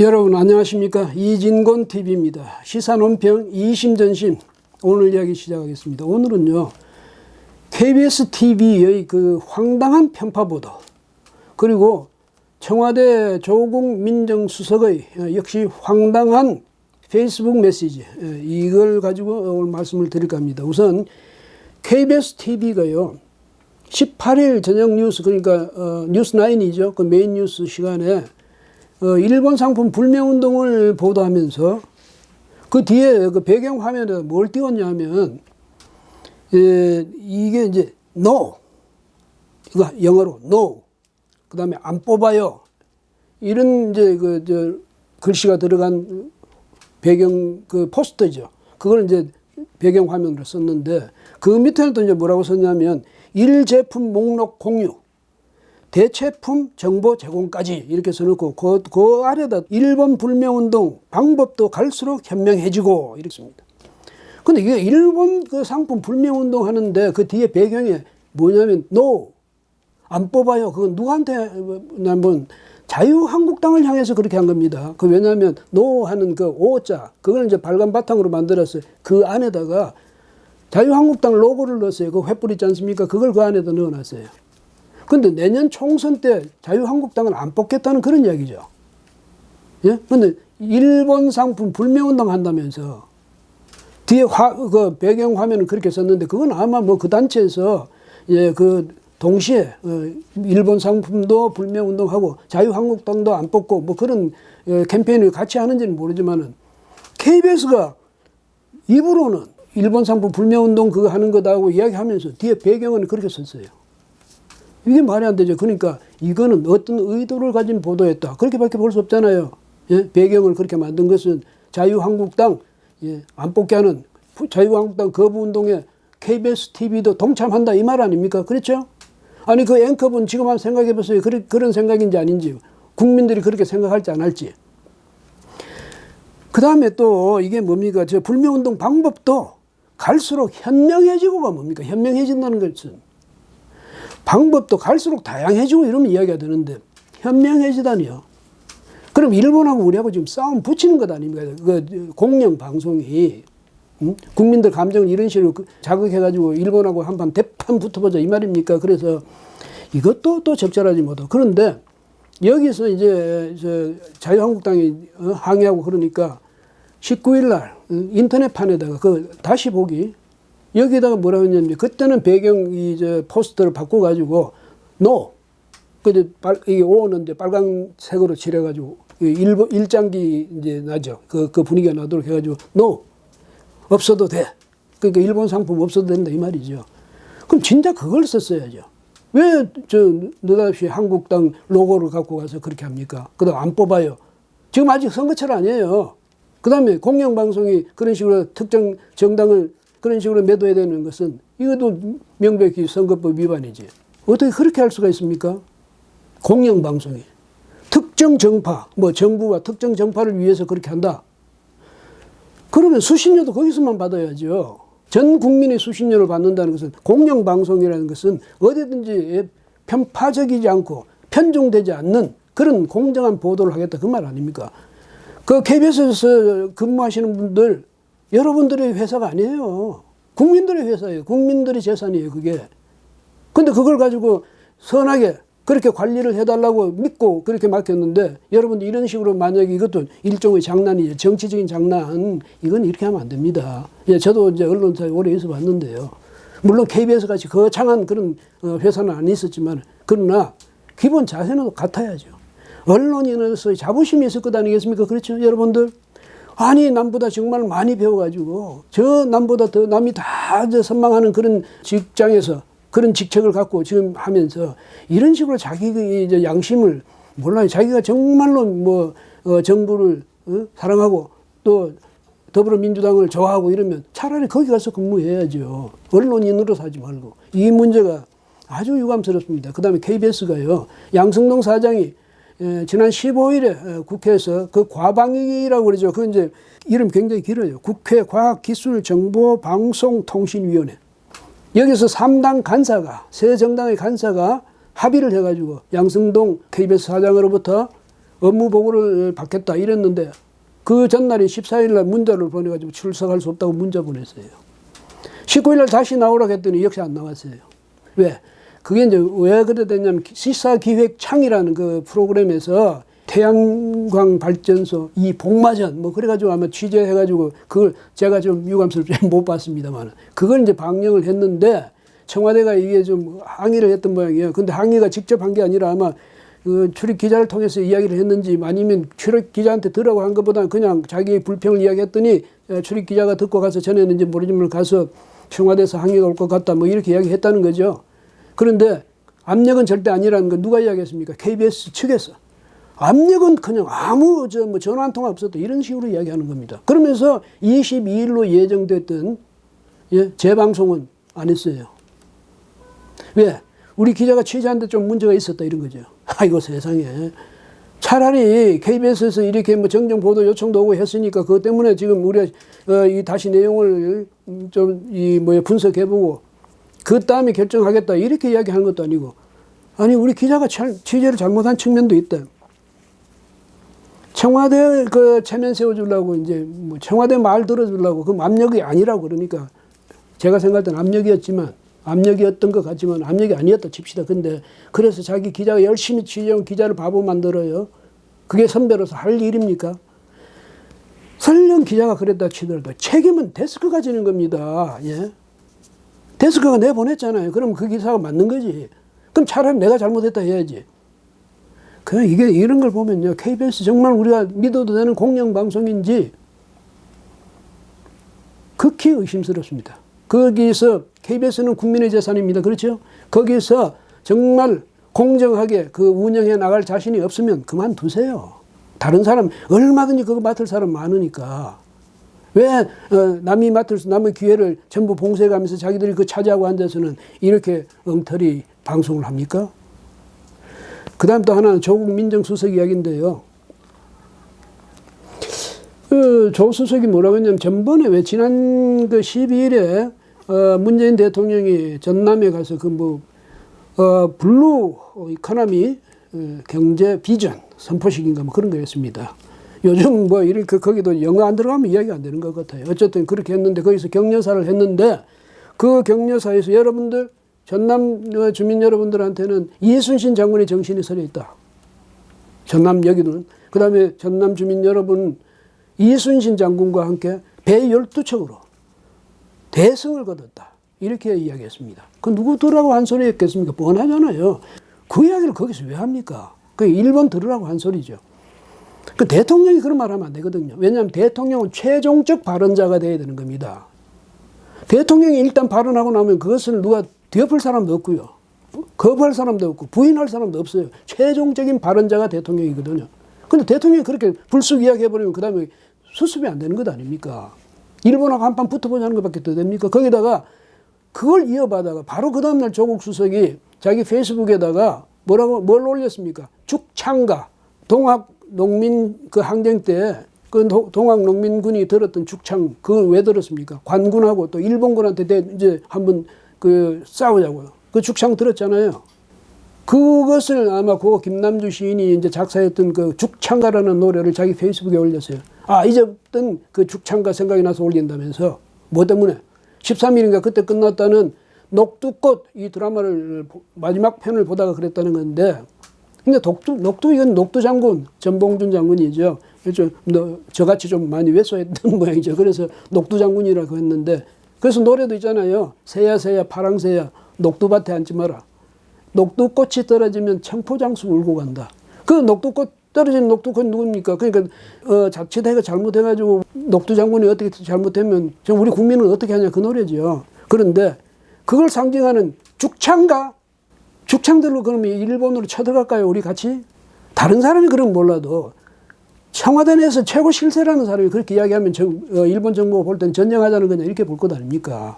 여러분 안녕하십니까 이진곤 TV입니다. 시사 논평 이심전심 오늘 이야기 시작하겠습니다. 오늘은요 KBS TV의 그 황당한 편파 보도 그리고 청와대 조국 민정수석의 역시 황당한 페이스북 메시지 예, 이걸 가지고 오늘 말씀을 드릴까 합니다. 우선 KBS TV가요 18일 저녁 뉴스 그러니까 어, 뉴스 9이죠 그 메인 뉴스 시간에 어, 일본 상품 불매운동을 보도하면서 그 뒤에 그 배경 화면에 뭘 띄웠냐면 예, 이게 이제 no. 이거 영어로 no. 그 다음에 안 뽑아요. 이런 이제 그 저 글씨가 들어간 배경 그 포스터죠. 그걸 이제 배경 화면으로 썼는데 그 밑에는 또 이제 뭐라고 썼냐면 일 제품 목록 공유 대체품 정보 제공까지 이렇게 써놓고 그, 그 아래다 일본 불매운동 방법도 갈수록 현명해지고 이렇게 씁니다. 근데 이게 일본 그 상품 불매운동 하는데 그 뒤에 배경에 뭐냐면 no 안 뽑아요. 그건 누구한테 한번 자유한국당을 향해서 그렇게 한 겁니다. 그 왜냐하면 노 하는 그 오자 그걸 이제 빨간 바탕으로 만들었어요. 그 안에다가 자유한국당 로고를 넣었어요. 그 횃불 있지 않습니까? 그걸 그 안에다 넣어놨어요. 근데 내년 총선 때 자유한국당을 안 뽑겠다는 그런 이야기죠. 예? 근데 일본 상품 불매운동 한다면서 뒤에 화, 그 배경 화면은 그렇게 썼는데 그건 아마 뭐 그 단체에서 예, 그 동시에 어, 일본 상품도 불매운동하고 자유한국당도 안 뽑고 뭐 그런 어, 캠페인을 같이 하는지는 모르지만은 KBS가 입으로는 일본 상품 불매운동 그거 하는 거다고 이야기하면서 뒤에 배경은 그렇게 썼어요. 이게 말이 안 되죠. 그러니까 이거는 어떤 의도를 가진 보도였다. 그렇게밖에 볼 수 없잖아요. 예? 배경을 그렇게 만든 것은 자유한국당 예, 안 뽑게 하는 자유한국당 거부운동에 KBS TV도 동참한다 이 말 아닙니까? 그렇죠? 아니 그 앵커분 지금 한번 생각해 보세요. 그런, 그런 생각인지 아닌지 국민들이 그렇게 생각할지 안 할지. 그 다음에 또 이게 뭡니까? 저 불매운동 방법도 갈수록 현명해지고가 뭡니까? 현명해진다는 것은 방법도 갈수록 다양해지고 이러면 이야기가 되는데 현명해지다니요. 그럼 일본하고 우리하고 지금 싸움 붙이는 것 아닙니까? 그 공영 방송이 음? 국민들 감정을 이런 식으로 그 자극해가지고 일본하고 한판 대판 붙어보자 이 말입니까? 그래서 이것도 또 적절하지 못하고 그런데 여기서 이제 저 자유한국당이 어, 항의하고 그러니까 19일 날 어, 인터넷판에다가 그 다시 보기 여기다가 뭐라고 했냐면 그때는 배경 이저 포스터를 바꿔 가지고 노 근데 빨 이게 오는데 빨간색으로 칠해 가지고 일본 일장기 이제 나죠. 그, 그 분위기가 나도록 해 가지고 노 없어도 돼. 그러니까 일본 상품 없어도 된다 이 말이죠. 그럼 진짜 그걸 썼어야죠. 왜 저 느닷없이 한국당 로고를 갖고 가서 그렇게 합니까? 그다음 안 뽑아요. 지금 아직 선거철 아니에요. 그 다음에 공영방송이 그런 식으로 특정 정당을 그런 식으로 매도해야 되는 것은 이것도 명백히 선거법 위반이지. 어떻게 그렇게 할 수가 있습니까? 공영방송이 특정 정파, 뭐 정부와 특정 정파를 위해서 그렇게 한다. 그러면 수신료도 거기서만 받아야죠. 전 국민이 수신료를 받는다는 것은 공영방송이라는 것은 어디든지 편파적이지 않고 편중되지 않는 그런 공정한 보도를 하겠다 그 말 아닙니까? 그 KBS에서 근무하시는 분들 여러분들의 회사가 아니에요. 국민들의 회사예요. 국민들의 재산이에요, 그게. 근데 그걸 가지고 선하게 그렇게 관리를 해달라고 믿고 그렇게 맡겼는데 여러분 이런 식으로 만약에 이것도 일종의 장난이죠. 정치적인 장난. 이건 이렇게 하면 안 됩니다. 예, 저도 이제 언론사에 오래 있어 봤는데요. 물론 KBS 같이 거창한 그런 어, 회사는 안 있었지만 그러나 기본 자세는 같아야죠. 언론인으로서의 자부심이 있을 것 아니겠습니까? 그렇죠, 여러분들? 아니 남보다 정말 많이 배워가지고 저 남보다 더 남이 다 선망하는 그런 직장에서 그런 직책을 갖고 지금 하면서 이런 식으로 자기 이제 양심을 몰라요. 자기가 정말로 뭐 어, 정부를 어? 사랑하고 또 더불어민주당을 좋아하고 이러면 차라리 거기 가서 근무해야죠. 언론인으로 사지 말고 이 문제가 아주 유감스럽습니다. 그다음에 KBS가요 양승동 사장이 에, 지난 15일에 국회에서 그 과방위라고 그러죠. 그 이제 이름 굉장히 길어요. 국회 과학기술정보방송통신위원회. 여기서 3당 간사가, 새 정당의 간사가 합의를 해가지고 양승동 KBS 사장으로부터 업무 보고를 받겠다 이랬는데 그 전날이 14일 날 문자를 보내가지고 출석할 수 없다고 문자 보냈어요. 19일 날 다시 나오라고 했더니 역시 안 나왔어요. 왜? 그게 이제 왜 그래 됐냐면 시사기획창이라는 그 프로그램에서 태양광 발전소 이 복마전 뭐 그래가지고 아마 취재해가지고 그걸 제가 좀 유감스럽게 못 봤습니다만 그걸 이제 방영을 했는데 청와대가 이게 좀 항의를 했던 모양이에요. 근데 항의가 직접 한 게 아니라 아마 그 출입 기자를 통해서 이야기를 했는지 아니면 출입 기자한테 들으라고 한 것보다는 그냥 자기의 불평을 이야기했더니 출입 기자가 듣고 가서 전했는지 모르지만 가서 청와대에서 항의가 올 것 같다 뭐 이렇게 이야기했다는 거죠. 그런데 압력은 절대 아니라는 건 누가 이야기했습니까? KBS 측에서. 압력은 그냥 아무 저 뭐 전화 한 통화 없었다 이런 식으로 이야기하는 겁니다. 그러면서 22일로 예정됐던 예, 재방송은 안 했어요. 왜? 우리 기자가 취재하는데 좀 문제가 있었다 이런 거죠. 아이고 세상에. 차라리 KBS에서 이렇게 뭐 정정 보도 요청도 오고 했으니까 그것 때문에 지금 우리가 어, 이 다시 내용을 좀 이 뭐야 분석해보고 그 다음에 결정하겠다 이렇게 이야기하는 것도 아니고 아니 우리 기자가 취재를 잘못한 측면도 있다. 청와대 그 체면 세워주려고 이제 뭐 청와대 말 들어주려고 그 압력이 아니라고 그러니까 제가 생각할 때는 압력이었지만 압력이었던 것 같지만 압력이 아니었다 칩시다. 근데 그래서 자기 기자가 열심히 취재한 기자를 바보 만들어요. 그게 선배로서 할 일입니까? 설령 기자가 그랬다 치더라도 책임은 데스크가 지는 겁니다. 예. 데스크가 내보냈잖아요. 그럼 그 기사가 맞는 거지. 그럼 차라리 내가 잘못했다 해야지. 그냥 이게 이런 걸 보면요. KBS 정말 우리가 믿어도 되는 공영방송인지 극히 의심스럽습니다. 거기서 KBS는 국민의 재산입니다. 그렇죠? 거기서 정말 공정하게 그 운영해 나갈 자신이 없으면 그만두세요. 다른 사람 얼마든지 그거 맡을 사람 많으니까. 왜 어, 남이 맡을 수 남의 기회를 전부 봉쇄가면서 자기들이 그 차지하고 앉아서는 이렇게 엉터리 방송을 합니까? 그 다음 또 하나는 조국 민정수석 이야기인데요. 그 조 수석이 뭐라고 했냐면 전번에 왜 지난 그 12일에 어 문재인 대통령이 전남에 가서 그뭐 어 블루 이코노미 어, 경제 비전 선포식인가 뭐 그런 거였습니다. 요즘 뭐 이렇게 거기도 영어 안 들어가면 이야기 안 되는 것 같아요. 어쨌든 그렇게 했는데 거기서 격려사를 했는데 그 격려사에서 여러분들 전남 주민 여러분들한테는 이순신 장군의 정신이 서려 있다. 전남 여기는 그 다음에 전남 주민 여러분 이순신 장군과 함께 배 12척으로 대승을 거뒀다. 이렇게 이야기했습니다. 그 누구 들으라고 한 소리 했겠습니까? 뻔하잖아요. 그 이야기를 거기서 왜 합니까? 그 일본 들으라고 한 소리죠. 그 대통령이 그런 말 하면 안 되거든요. 왜냐하면 대통령은 최종적 발언자가 돼야 되는 겁니다. 대통령이 일단 발언하고 나면 그것을 누가 뒤엎을 사람도 없고요. 거부할 사람도 없고 부인할 사람도 없어요. 최종적인 발언자가 대통령이거든요. 근데 대통령이 그렇게 불쑥 이야기해버리면 그 다음에 수습이 안 되는 것 아닙니까? 일본하고 한판 붙어보자는 것밖에 더 됩니까? 거기다가 그걸 이어받아가 바로 그 다음날 조국 수석이 자기 페이스북에다가 뭐라고, 뭘 올렸습니까? 죽창가. 동학 농민 그 항쟁 때 그 동학 농민군이 들었던 죽창, 그걸 왜 들었습니까? 관군하고 또 일본군한테 이제 한번 그 싸우자고요. 그 죽창 들었잖아요. 그것을 아마 고 김남주 시인이 이제 작사했던 그 죽창가라는 노래를 자기 페이스북에 올렸어요. 아, 잊었던 그 죽창가 생각이 나서 올린다면서. 뭐 때문에? 13일인가 그때 끝났다는 녹두꽃 이 드라마를 마지막 편을 보다가 그랬다는 건데 근데 독두, 녹두, 이건 녹두 장군, 전봉준 장군이죠. 좀, 저같이 좀 많이 왜소했던 모양이죠. 그래서 녹두 장군이라고 했는데, 그래서 노래도 있잖아요. 새야, 새야, 파랑새야, 녹두밭에 앉지 마라. 녹두꽃이 떨어지면 청포장수 울고 간다. 그 녹두꽃, 떨어진 녹두꽃 누굽니까? 그러니까, 어, 자칫해가 잘못해가지고 녹두 장군이 어떻게 잘못하면, 우리 국민은 어떻게 하냐 그 노래죠. 그런데 그걸 상징하는 죽창가 죽창들로 그러면 일본으로 쳐들어갈까요? 우리 같이? 다른 사람이 그럼 몰라도 청와대 내에서 최고 실세라는 사람이 그렇게 이야기하면 정, 어, 일본 정부가 볼 때는 전쟁하자는 거냐 이렇게 볼 것 아닙니까?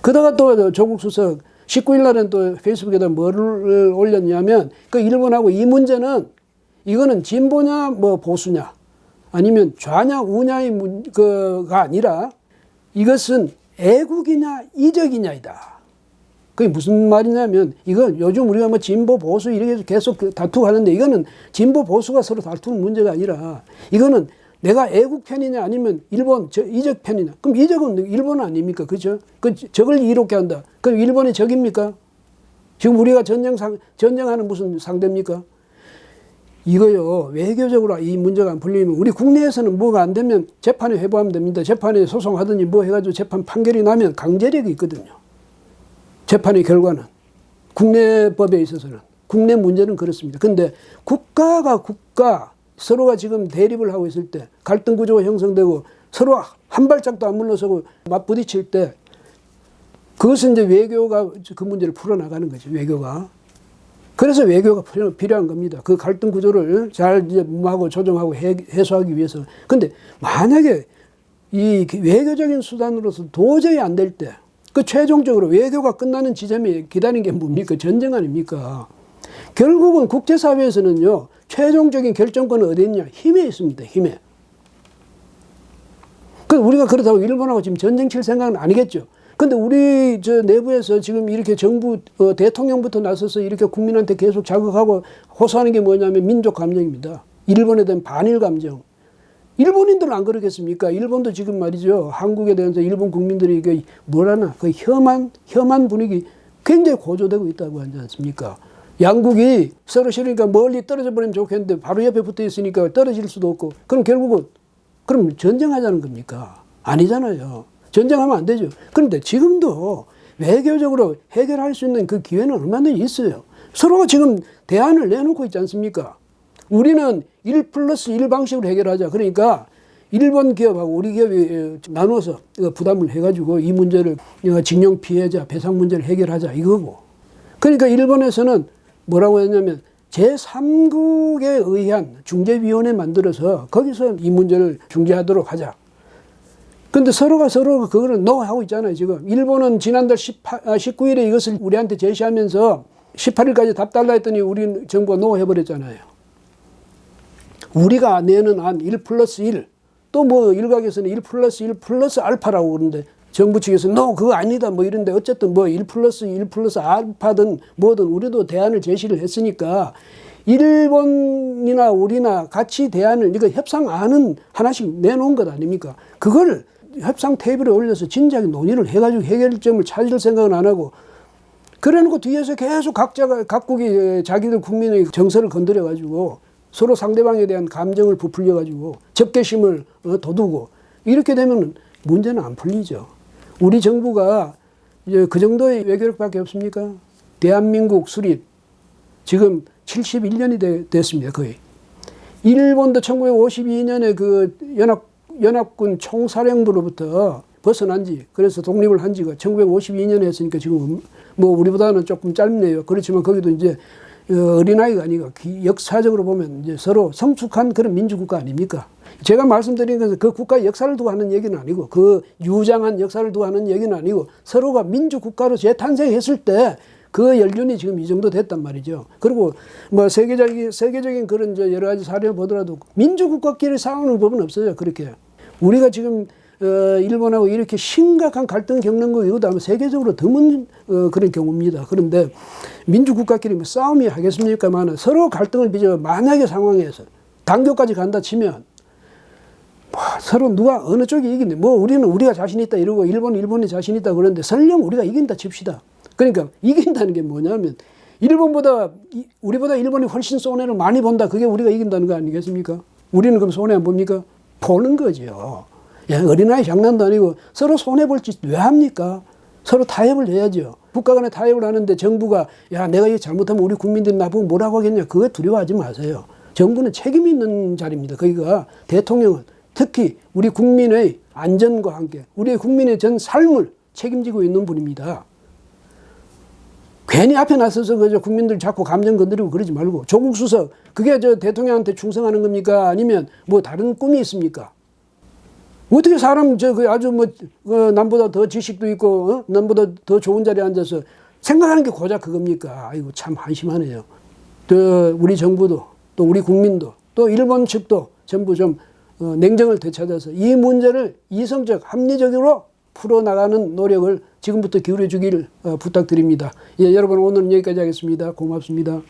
그러다가 또 조국 수석 19일 날은 또 페이스북에다 뭐를 올렸냐면 그 일본하고 이 문제는 이거는 진보냐 뭐 보수냐 아니면 좌냐 우냐의 문, 그가 아니라 이것은 애국이냐 이적이냐이다. 그게 무슨 말이냐면 이건 요즘 우리가 뭐 진보 보수 이렇게 계속 그 다투고 하는데 이거는 진보 보수가 서로 다투는 문제가 아니라 이거는 내가 애국 편이냐 아니면 일본 저 이적 편이냐. 그럼 이적은 일본 아닙니까? 그죠? 그 적을 이롭게 한다. 그럼 일본의 적입니까? 지금 우리가 전쟁 상 전쟁하는 무슨 상대입니까? 이거요. 외교적으로 이 문제가 안 풀리면 우리 국내에서는 뭐가 안 되면 재판에 회부하면 됩니다. 재판에 소송하든지 뭐 해가지고 재판 판결이 나면 강제력이 있거든요 재판의 결과는 국내 법에 있어서는 국내 문제는 그렇습니다. 근데 국가가 국가 서로가 지금 대립을 하고 있을 때 갈등 구조가 형성되고 서로 한 발짝도 안 물러서고 맞부딪힐 때 그것은 이제 외교가 그 문제를 풀어나가는 거죠. 외교가. 그래서 외교가 필요- 필요한 겁니다. 그 갈등 구조를 잘 이제 무마하고 조정하고 해, 해소하기 위해서. 근데 만약에 이 외교적인 수단으로서 도저히 안 될 때, 그 최종적으로 외교가 끝나는 지점에 기다리는 게 뭡니까? 전쟁 아닙니까? 결국은 국제사회에서는요, 최종적인 결정권은 어디 있냐? 힘에 있습니다, 힘에. 그 우리가 그렇다고 일본하고 지금 전쟁 칠 생각은 아니겠죠. 근데 우리 저 내부에서 지금 이렇게 정부 어, 대통령부터 나서서 이렇게 국민한테 계속 자극하고 호소하는 게 뭐냐면 민족 감정입니다. 일본에 대한 반일 감정. 일본인들은 안 그러겠습니까? 일본도 지금 말이죠. 한국에 대해서 일본 국민들이 이게 뭐라나 그 혐한 혐한 분위기 굉장히 고조되고 있다고 하지 않습니까? 양국이 서로 싫으니까 멀리 떨어져 버리면 좋겠는데 바로 옆에 붙어 있으니까 떨어질 수도 없고 그럼 결국은 그럼 전쟁하자는 겁니까? 아니잖아요. 전쟁하면 안 되죠. 그런데 지금도 외교적으로 해결할 수 있는 그 기회는 얼마든지 있어요. 서로가 지금 대안을 내놓고 있지 않습니까? 우리는 1 플러스 1 방식으로 해결하자. 그러니까 일본 기업하고 우리 기업이 나눠서 부담을 해가지고 이 문제를 징용 피해자 배상 문제를 해결하자 이거고. 그러니까 일본에서는 뭐라고 했냐면 제3국에 의한 중재위원회 만들어서 거기서 이 문제를 중재하도록 하자. 근데 서로가 서로 그거를 노 하고 있잖아요, 지금. 일본은 지난달 18, 아, 19일에 이것을 우리한테 제시하면서 18일까지 답 달라 했더니 우리 정부가 노 해버렸잖아요. 우리가 내는 안1 플러스 1, 또 뭐 일각에서는 1 플러스 1 플러스 알파라고 그러는데 정부 측에서는 노 그거 아니다 뭐 이런데 어쨌든 뭐 1 플러스 1 플러스 알파든 뭐든 우리도 대안을 제시를 했으니까 일본이나 우리나 같이 대안을 이거 협상 안은 하나씩 내놓은 것 아닙니까? 그걸 협상 테이블에 올려서 진작에 논의를 해가지고 해결점을 찾을 생각은 안 하고 그래놓고 뒤에서 계속 각자가 각국이 자기들 국민의 정서를 건드려 가지고 서로 상대방에 대한 감정을 부풀려 가지고 적개심을 어, 돋우고 이렇게 되면 문제는 안 풀리죠. 우리 정부가 이제 그 정도의 외교력밖에 없습니까? 대한민국 수립 지금 71년이 됐습니다 거의. 일본도 1952년에 그 연합 연합군 총사령부로부터 벗어난 지 그래서 독립을 한 지가 1952년에 했으니까 지금 뭐 우리보다는 조금 짧네요. 그렇지만 거기도 이제 어린아이가 아니고 역사적으로 보면 이제 서로 성숙한 그런 민주국가 아닙니까? 제가 말씀드린 것은 그 국가의 역사를 두고 하는 얘기는 아니고 그 유장한 역사를 두고 하는 얘기는 아니고 서로가 민주국가로 재탄생했을 때 그 연륜이 지금 이 정도 됐단 말이죠. 그리고 뭐 세계적인, 세계적인 그런 저 여러 가지 사례를 보더라도 민주국가끼리 싸우는 법은 없어요. 그렇게. 우리가 지금 어, 일본하고 이렇게 심각한 갈등을 겪는 거 이것도 아마 세계적으로 드문 어, 그런 경우입니다. 그런데 민주국가끼리 뭐 싸움이 하겠습니까만 서로 갈등을 빚어 만약에 상황에서 단교까지 간다 치면 뭐 서로 누가 어느 쪽이 이긴데 뭐 우리는 우리가 자신 있다 이러고 일본 일본이 자신 있다 그러는데 설령 우리가 이긴다 칩시다. 그러니까 이긴다는 게 뭐냐면 일본보다 우리보다 일본이 훨씬 손해를 많이 본다. 그게 우리가 이긴다는 거 아니겠습니까? 우리는 그럼 손해 안 봅니까? 보는 거죠. 야, 어린아이 장난도 아니고 서로 손해볼 짓 왜 합니까? 서로 타협을 해야죠. 국가 간에 타협을 하는데 정부가 야 내가 이거 잘못하면 우리 국민들이 나보고 뭐라고 하겠냐 그거 두려워하지 마세요. 정부는 책임 있는 자리입니다. 거기가 대통령은 특히 우리 국민의 안전과 함께 우리 국민의 전 삶을 책임지고 있는 분입니다. 괜히 앞에 나서서 그저 국민들 자꾸 감정 건드리고 그러지 말고 조국 수석 그게 저 대통령한테 충성하는 겁니까 아니면 뭐 다른 꿈이 있습니까? 어떻게 사람 저 그 아주 뭐 어, 남보다 더 지식도 있고 어? 남보다 더 좋은 자리에 앉아서 생각하는 게 고작 그겁니까? 아이고 참 한심하네요. 또 우리 정부도 또 우리 국민도 또 일본 측도 전부 좀 어, 냉정을 되찾아서 이 문제를 이성적 합리적으로 풀어나가는 노력을 지금부터 기울여 주길 어, 부탁드립니다. 예, 여러분 오늘은 여기까지 하겠습니다. 고맙습니다.